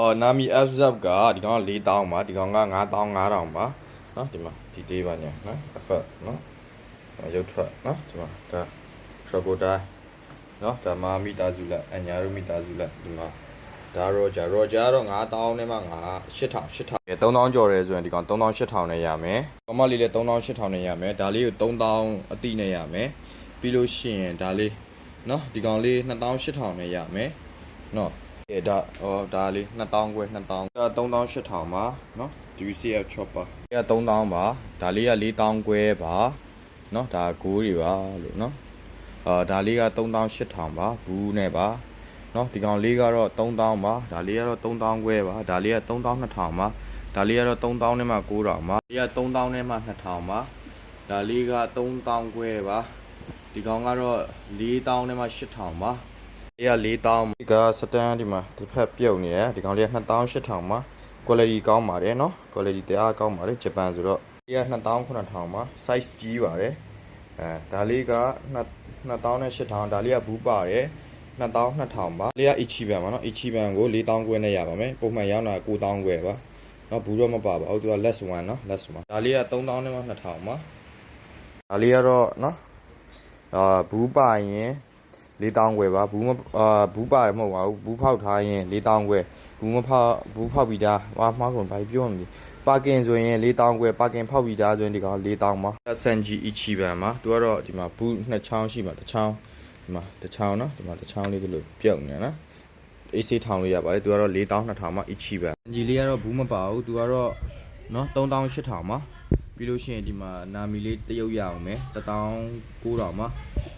အော်နာမီ FZ ကဒီကောင်က4000ပါဒီကောင်က9500ပါနော်ဒီမှာဒီသေးပါညာနော် effect နော်ရုပ်ထွက်နော်ဒီမှာဒါ crocodile နော်ဒါမာမီတာဇူလက်အညာရူမီတာဇူလက်ဒီမှာဒါရောဂျာရောဂျာတော့9000နဲ့မှ9 8000 8000 3000ကျော်တယ်ဆိုရင်ဒီကောင်3000 8000နဲ့ရမယ်ကမလေးလည်း3000 8000နဲ့ရမယ်ဒါလေးကို3000အတိနဲ့ရမယ်ပြီးလို့ရှိရင်ဒါလေးနော်ဒီကောင်လေး2000 8000နဲ့ရမယ်နော် အဲဒါဟောဒါလေး2000ခွဲ2000ဒါ3000 8000ပါနော် DCF chopper အဲ3000ပါဒါလေးက4000ခွဲပါနော်ဒါဂိုးတွေပါလို့နော် အာဒါလေးက3000 8000ပါဘူးနဲ့ပါเนาะဒီကောင်လေးကတော့3000ပါဒါလေးကတော့3000ခွဲပါဒါလေးက3200ပါဒါလေးကတော့3000နဲ့မှ9000ပါဒီက3000နဲ့မှ2000ပါဒါလေးက3000ခွဲပါဒီကောင်ကတော့4000နဲ့မှ8000ပါ ဒီက4000ဒီကစတန်ဒီမှာတစ်ဖက်ပြုတ်နေတယ်ဒီကောင်လေးက2800ပါ quality ကောင်းပါတယ်เนาะ quality တရားကောင်းပါတယ်ဂျပန်ဆိုတော့ဒီက2900ပါ size ကြီးပါတယ်အဲဒါလေးက2000နဲ့8000ဒါလေးကဘူးပါတယ်2000 2000ပါလေးက Ichiban ပါเนาะ Ichiban ကို4000ခွဲနဲ့ရပါမယ်ပုံမှန်ရောင်းတာ9000ခွဲပါเนาะဘူးတော့မပါပါဘူးသူက less one เนาะ less one ဒါလေးက3000နဲ့မှ2000ပါဒါလေးကတော့เนาะအာဘူးပါရင် 4000ခွဲပါဘူးမအာဘူးပါတယ်မဟုတ်ပါဘူးဘူးဖောက်ထားရင်4000ခွဲဘူးမဖောက်ဘူးဖောက်ပြီးသားဟာမှားကုန်ဘာပြောမလဲပါကင်ဆိုရင်4000ခွဲပါကင်ဖောက်ပြီးသားဆိုရင်ဒီကောင်4000ပါ SNG Ichiban မှာသူကတော့ဒီမှာဘူးနှစ်ချောင်းရှိမှာတစ်ချောင်းဒီမှာတစ်ချောင်းเนาะဒီမှာတစ်ချောင်းလေးဒီလိုပြုတ်နေနော် AC ထောင်လို့ရပါတယ်သူကတော့4000 2000မှာ Ichiban အင်ဂျီလေးကတော့ဘူးမပါဘူးသူကတော့เนาะ3000 8000မှာပြီးလို့ရှိရင်ဒီမှာနာမီလေးတရုပ်ရအောင်မယ်19000မှာ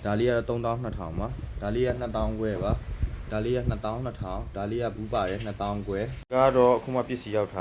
ဒါလေးကတော့3000 2000မှာ ဒါလေးက2000ခွဲပါဒါလေးက2000 2000ဒါလေးကဘူးပါတယ်2000ခွဲကတော့အခုမှပစ္စည်းရောက်ထား